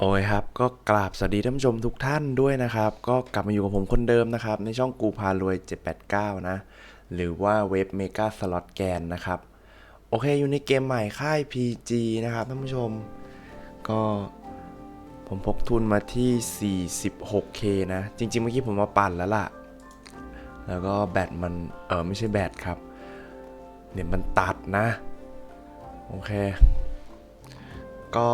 โอ้ยครับก็กราบสวัสดีท่านผู้ชมทุกท่านด้วยนะครับ ก็กลับมาอยู่กับผมคนเดิมนะครับ ในช่องกูพารวย 789 นะ หรือว่าเว็บเมกาสล็อตแกนนะครับ โอเคอยู่ในเกมใหม่ค่าย PG นะครับท่านผู้ชม ก็ผมพกทุนมาที่ 46k นะ จริง ๆ เมื่อกี้ผมมาปั่นแล้วล่ะ แล้วก็แบตมัน เออไม่ใช่แบตครับเนี่ยมันตัดนะ โอเค ก็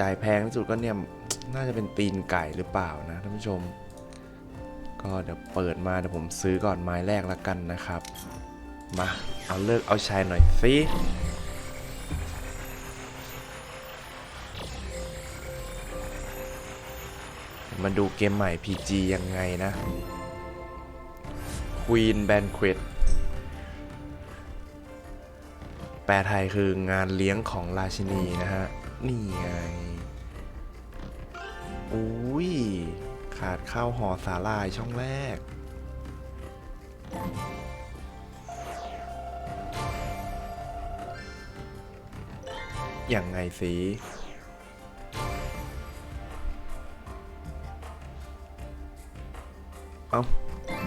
จ่ายแพงที่สุดก็เนี่ยน่าจะเป็นตีนไก่หรือเปล่านะท่านผู้ชม ก็เดี๋ยวเปิดมาเดี๋ยวผมซื้อก่อนไม้แรกล้วกันนะครับ มาเอาเลิกเอาชัยหน่อยสิมาดูเกมใหม่ PG ยังไงนะ Queen Banquet แปลไทยคืองานเลี้ยงของราชินีนะฮะ นี่ไง อุ้ย ขาดข้าวห่อสาลายช่องแรก อย่างไงสิเอ้า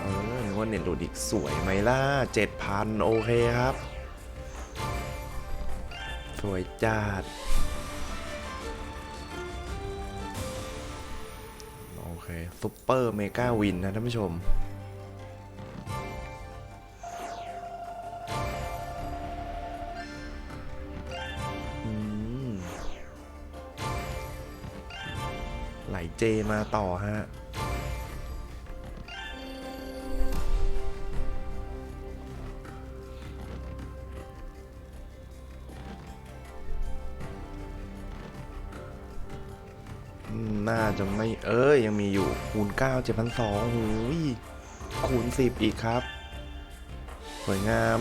เออนึกว่าเน็ตหลุดอีกสวยไหมล่ะเจ็ดพันโอเคครับ สวยจัดโอเคซุปเปอร์เมกาวินนะท่านผู้ชม ไหลเจมาต่อฮะ น่าจะไม่เอ้ยยังมีอยู่คูณ 9 7,200หูยคูณ 10 อีกครับ สวยงาม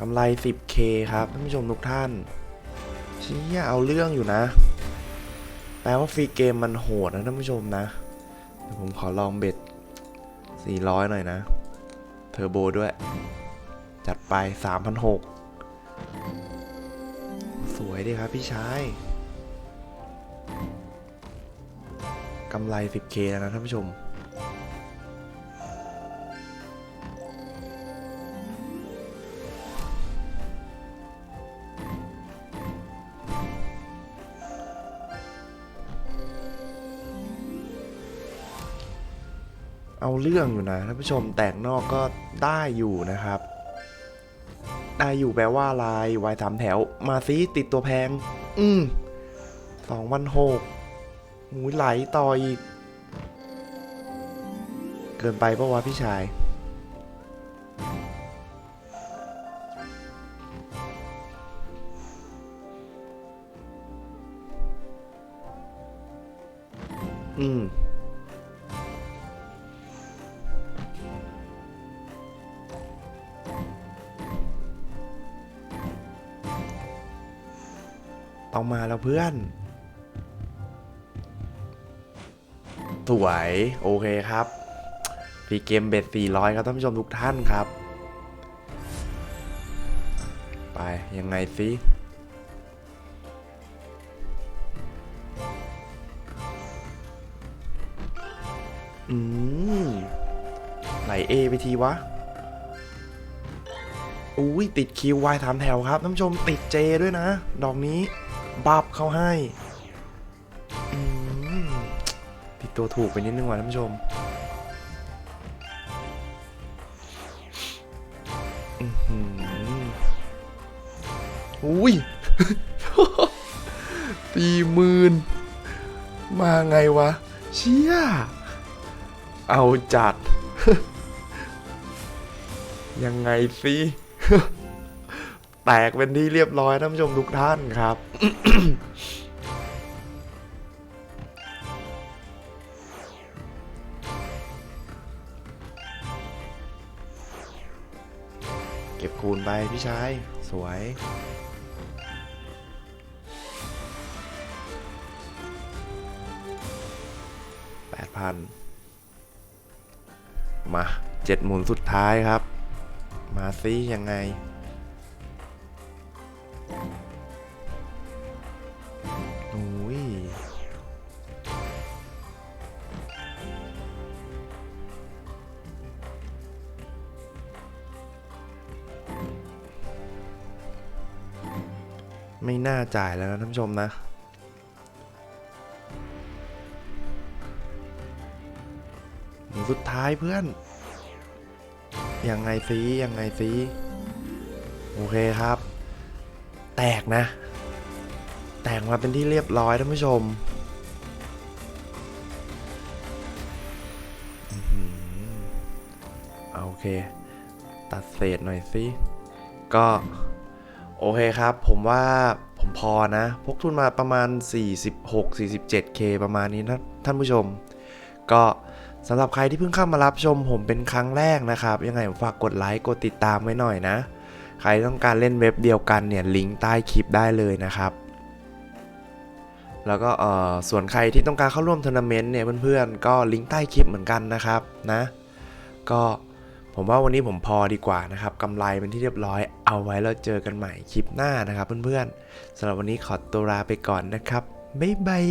กำไร 10k ครับท่านผู้ชมทุกท่านชี้ยเอาเรื่องอยู่นะ แปลว่าฟรีเกมมันโหดนะท่านผู้ชมนะ ผมขอลองเบ็ด 400 หน่อยนะ เทอร์โบด้วย จัดไป 3,600 สวยดีครับพี่ชายกำไร 10k แล้วนะท่านผู้ชม เอาเรื่องอยู่นะท่านผู้ชมแตกนอกก็ได้อยู่นะครับ ได้อยู่แปลว่าอะไรวายสามแถว มาซิติดตัวแพง อืมสองวันหกหูไหลต่ออีก เกินไปปะวะพี่ชาย อืม ต้องมาแล้วเพื่อน สวย โอเคครับฟรีเกมเบ็ด400 ครับท่านผู้ชมทุกท่านครับ ไปยังไงสิอืมไหลเอไปทีวะ อุ้ยติดคิววายถามแถวครับท่านผู้ชมติดเจด้วยนะ ดอกนี้ บับเข้าให้ติดตัวถูกไปนิดนึงว่ะท่านผู้ชมอุ้ยสี่หมื่นมาไงวะ เชี่ย เอาจัด ยังไงสิ แตกเป็นที่เรียบร้อยท่านผู้ชมทุกท่านครับ เก็บคูณไปพี่ชาย สวยแปดพันมาเจ็ดหมุนสุดท้ายครับ มาซิยังไง ไม่น่าจ่ายแล้วนะท่านผู้ชมนะ สุดท้ายเพื่อน ยังไงซียังไงซีโอเคครับ แตกนะ แตกมาเป็นที่เรียบร้อยท่านผู้ชมโอเค ตัดเศษหน่อยสิ ก็ โอเคครับ ผมว่าผมพอนะ พกทุนมาประมาณ 46-47k ประมาณนี้นะท่านผู้ชม ก็สำหรับใครที่เพิ่งเข้ามารับชมผมเป็นครั้งแรกนะครับ ยังไงผมฝากกดไลค์กดติดตามไว้หน่อยนะ ใครต้องการเล่นเว็บเดียวกันเนี่ยลิงก์ใต้คลิปได้เลยนะครับ แล้วก็เออส่วนใครที่ต้องการเข้าร่วมทัวร์นาเมนต์เนี่ยเพื่อนๆก็ลิงก์ใต้คลิปเหมือนกันนะครับนะ ก็ ผมว่าวันนี้ผมพอดีกว่านะครับกำไรเป็นที่เรียบร้อยเอาไว้แล้วเจอกันใหม่คลิปหน้านะครับเพื่อนๆสำหรับวันนี้ขอตัวลาไปก่อนนะครับบ๊ายบาย